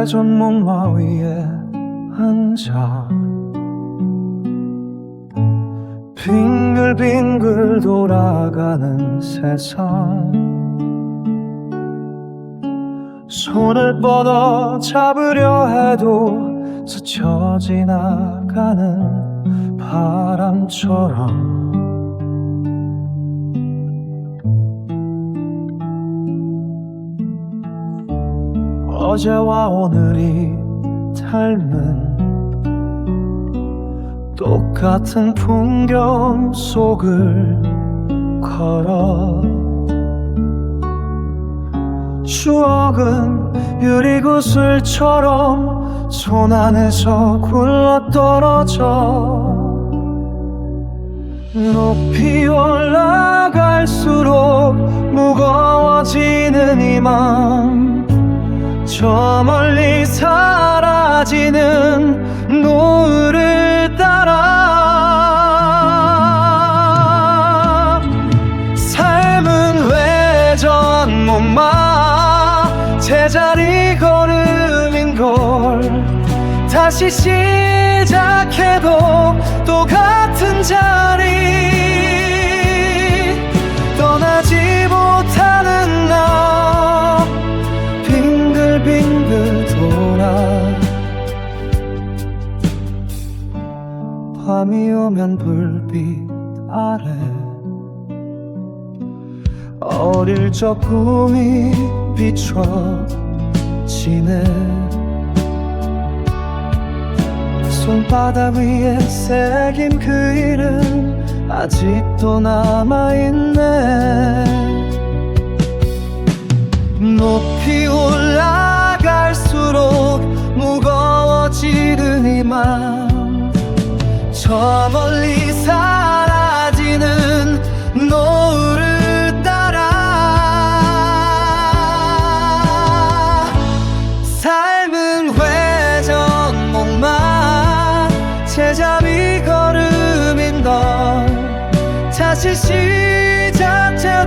회전 목마 위에 앉아 빙글빙글 돌아가는 세상 손을 뻗어 잡으려 해도 스쳐 지나가는 바람처럼. 어제와 오늘이 닮은 똑같은 풍경 속을 걸어 추억은 유리구슬처럼 손 안에서 굴러떨어져 높이 올라갈수록 무거워지는 이맘 저 멀리 사라지는 다시 시작해도 또 같은 자리. 떠나지 못하는 나. 빙글빙글 돌아. 밤이 오면 불빛 아래. 어릴 적 꿈이 비춰지네 손바닥 위에 새긴 그 이름 아직도 남아있네. 높이 올라갈수록 무거워지는 이맘저 멀리 다시 시작될